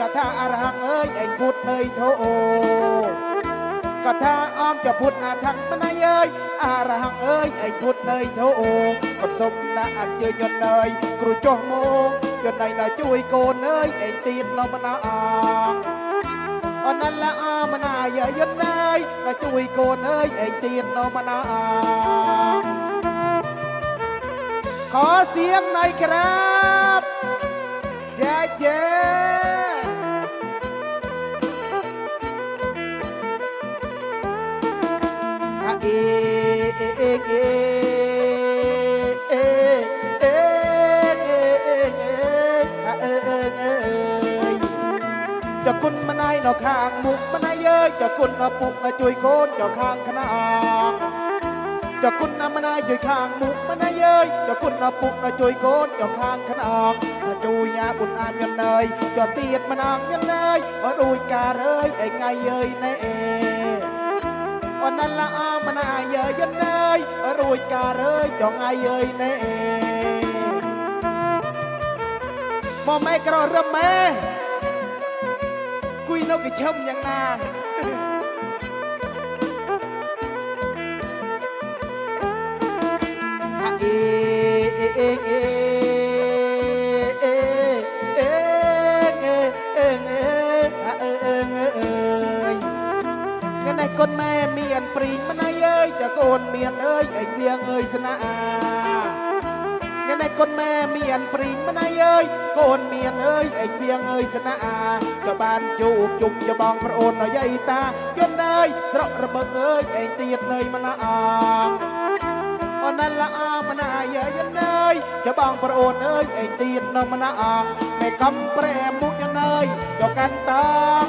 ក៏ថាអរហង្គអើយឯងពុទ្ធនៃធោក៏ថាអមจะពុទ្ធអាថੰម្នាយអើយអរហង្គអើយឯងពុទ្ធនៃធោក៏សុំដាក់អញ្ជើញយន្តអើយគ្រូចុះមកយន្តណៃណាជួយកូនអើយឯងទៀតនំណាអងអនឡាអមណាយយន្តអើយណាជួយកូនអើយឯងទៀតនំណាអងขอเสียงหน่อยครับ อเอเจะคุณมาไหนเนาะข้างมุกมาไหนเยอยจะคุณเนาปุกเนาจุยโคนเจ้าข้างขนาด ចុះគុណណាម្នាយជួយខាងមុខម្នាយអើយចុះគុណណាពុកណាជួយកូនចុះខាងខ្នងណាជួយយ៉ាបុនអាមមានណើយចុះទៀតម្នងមានណើយអត់រួចការអើយឯងៃអើយណែអេអនឡាអម្នាយអើយណើយរួចការអើយចុះងៃអើយណែអេមកម៉ែក្ររឹមម៉ែគួយនៅកញ្ឈឹមយ៉ាងណា គុណម៉ែមានព្រីងម៉ណៃអើយតើកូនមានអើយឯងវៀងអើយស្នាណែកូនម៉ែមានព្រីងម៉ណៃអើយកូនមានអើយឯងវៀងអើយស្នាក៏បានជួបជុំច្បងប្អូនអើយតាយន្តអើយស្រករបើកអើយឯងទៀតនៅម៉ណាអង អូនល្អមណាយាយណើយចបងប្អូនអើយឯងទៀតនៅមណាអងមេកំប្រែមុខយ៉ាងណើយយកកាន់តង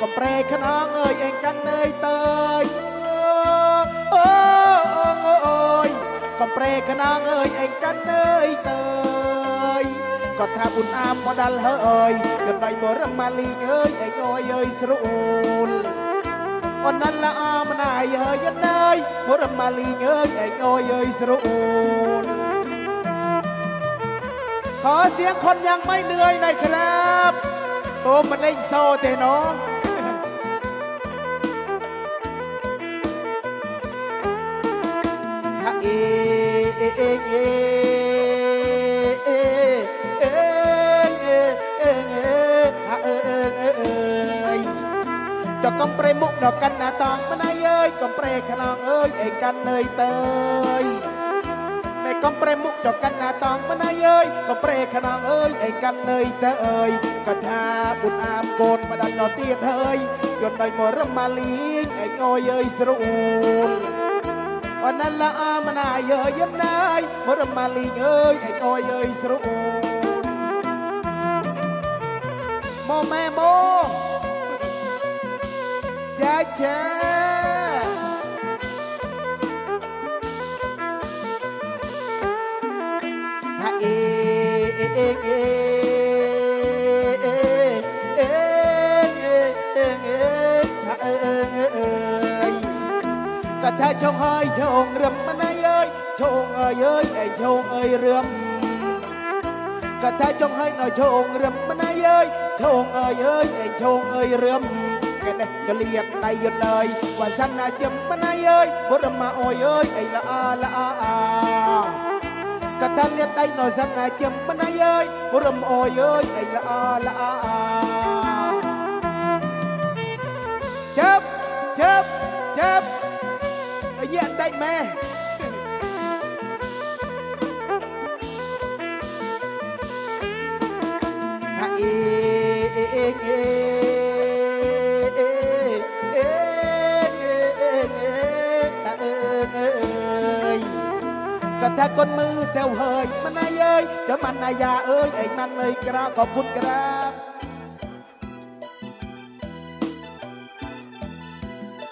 កំប្រែខ្នងអើយឯងកាន់នើយតើយអូអើយកំប្រែខ្នងអើយឯងកាន់នើយតើយក៏ថាប៊ុនអាមមកដល់ហើអើយចំណៃមករមាលីងអើយឯងអើយអើយស្រួល អូនណាឡាអមណាយហើយយណើយមករំម៉ាលីងអើយឯងអើយអើយស្រួលขอเสียงคนยังไม่เหนื่อยหน่อยครับ โอ้มันเล่นโซ่เตเนาะ កាន់នើយតើយមេកំប្រេមុខដល់កាន់ណាតងម្នាយអើយកំប្រេខ្នងអើយឯកាន់នើយតើអើយកថាបុญអាមកូនមកដល់ដល់ទៀតហើយយន់ដោយមករំម៉ាលីងឯងអើយអើយស្រួលអូនណាឡាអមណាយអើយយណាយមករំម៉ាលីងអើយឯងអើយអើយស្រួលមកម៉ែមកចាចា ងហើយចងរឹមម្នាយអើយចងអើយអើយឯងចងអើយរឹម ក៏ថាចង់ឲ្យនៅឈងរឹមម្នាយអើយឈងអើយអើយឯងឈងអើយរឹមកែនេះចលៀតដៃយន្តអើយវ៉ាសាណាជឹមម្នាយអើយបុរមាអើយអើយឯងល្អល្អអាក៏ថាលៀតដៃនៅសាណាជឹមម្នាយអើយបុរមអើយអើយឯងល្អល្អអាចាប់ចាប់ចាប់អា แม่ก็แท้คนมือแถวเฮยมันนายเอ้ยจะมันนายาเอ้ยไอ้มันเลยกราขอบคุณครับ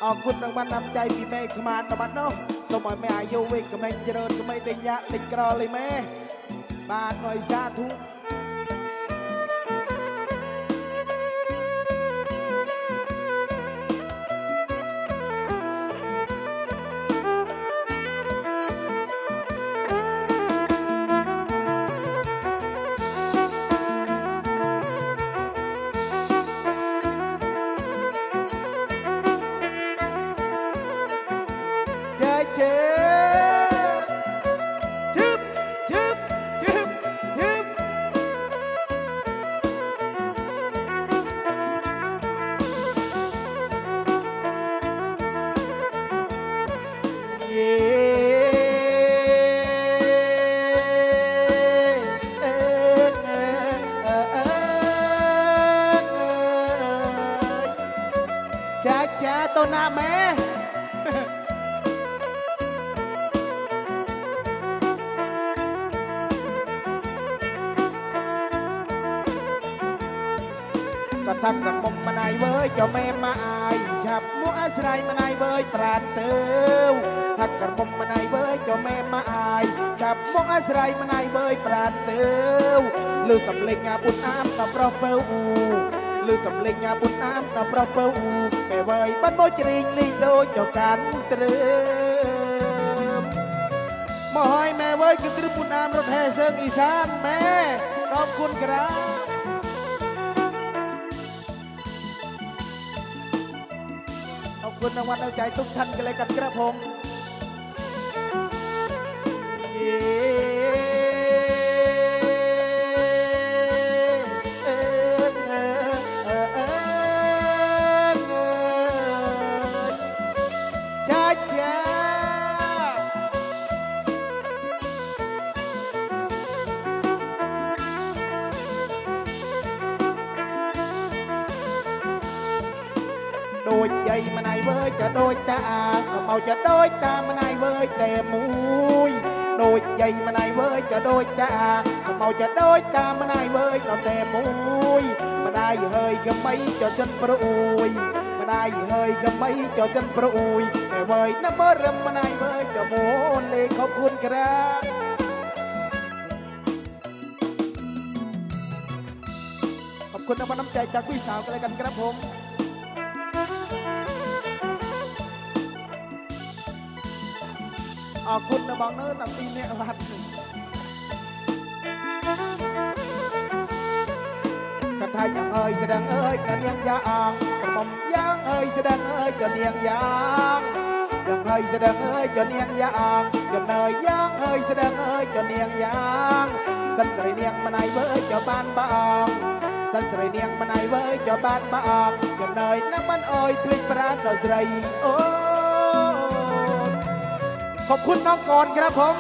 ออกคุณรางวัลนำใจพี่แม่ขมานตะบัดเนาะ ទុំឲ្យមេអាយុវិញកំណែងច្រើនកំណែងតែយ៉ាលេចក្រលេម៉ែបាទអរសាធុ មុំម្ដាយវើយក៏មេម៉ាអាយឆាប់មកអាស្រ័យម្ដាយវើយប្រានទៅថាក៏មុំម្ដាយវើយក៏មេម៉ាអាយឆាប់មកអាស្រ័យម្ដាយវើយប្រានទៅលឺសំលេងអាបុនអាមដល់ប្រុសពៅអ៊ូលឺសំលេងអាបុនអាមដល់ប្រុសពៅអ៊ូមេវើយបានមកច្រៀងលេងដូចចកាន់ត្រឹមមកហើយម៉ែវើយគឺត្រឹមបុនអាមរត់ហែសើងអ៊ីសានម៉ែขอบคุณครับ คุณรางวัลเอาใจทุกท่านกันเลยกันกระผม ដូចយាយម្នាយវើយក៏ដូចតាក៏មកจะដូចតាម្នាយវើយតែមួយដូចយាយម្នាយវើយក៏ដូចតាក៏មកจะដូចតាម្នាយវើយដល់តែមួយម្ដាយហើយក៏មិនចចិនប្រួយម្ដាយហើយក៏មិនចចិនប្រួយតែវើយណាមើរឹមម្នាយវើយក៏មូនលេខខอบคุณครับขอบคุณน้ำมันน้ำใจจากพี่สาวกันเลยกันครับผม អរគុណនៅបងនៅតាំងពីអ្នកវត្តកថាយ៉ាងអើយស្ដឹងអើយក៏នាងយ៉ាងក្រមុំយ៉ាងអើយស្ដឹងអើយក៏នាងយ៉ាងយ៉ាងអើយស្ដឹងអើយក៏នាងយ៉ាងយ៉ាងអើយយ៉ាងអើយស្ដឹងអើយក៏នាងយ៉ាងសិនត្រីនាងម្នាយវើយក៏បានបងសិនត្រីនាងម្នាយវើយក៏បានបងយ៉ាងអើយណាមិនអើយទួយប្រានដល់ស្រីអូ ขอบคุณน้องก่อนครับผม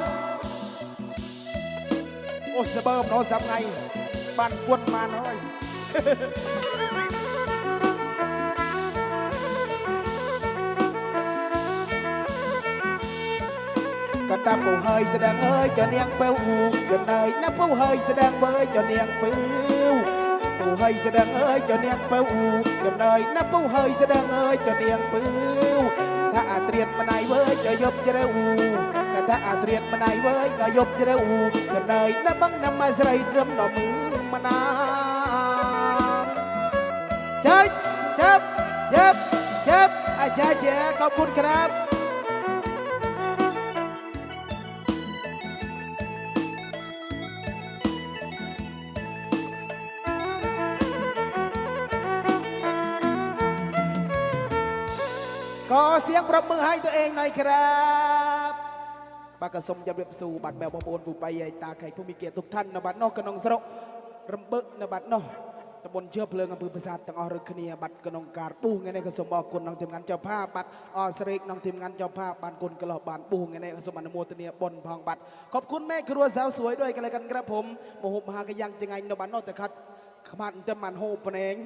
โอ้สเบิมเนาะสำไงบ้านปวดมาหน่อยก็ตามปูเฮยแสดงเอ้ยจะเนียงเปลวหูจนเนยนะปูเฮยแสดงเบยจะเนียงเปลวปูเฮยแสดงเอ้ยจะเนียงเปลวหูจนเนยนะปูเฮยแสดงเอ้ยจะเนียงเป้า ត្រៀតម្នៃវើយក៏យប់ជ្រៅកថាអាត្រៀតម្នៃវើយក៏យប់ជ្រៅចំណើយណាបងណាម៉ែស្រីត្រឹមដល់មឺម្នាចាច់ចាប់យ៉ាប់យ៉ាប់អាចារ្យក៏ពុតក្រាប ขอบคุณครับก็เสียงปรบมือให้ตัวเองหน่อยครับบากกระสมยำเรียบสู่บัตรแมวบางปูนผู้ไปใหญ่ตาไข่ผู้มีเกียรติทุกท่านนบัตรนอกกระนองสระรำเบิกนบัตรนอกตำบลเชื้อเพลิงอำเภอประสาทตังอรึกเนียบัตรกระนองการปูไงในกระสมบอกคนนำทีมงานเจ้าภาพบัตรออสเรกนำทีมงานเจ้าภาพบานกุลกระหลอบานปูไงในกระสมอนโมตเนียบนพองบัตรขอบคุณแม่ครัวสาวสวยด้วยกันเลยกันครับผมโมโหมหากยังจังไงนบัตรนอกแต่คัดขมันจะมันโฮปนเอง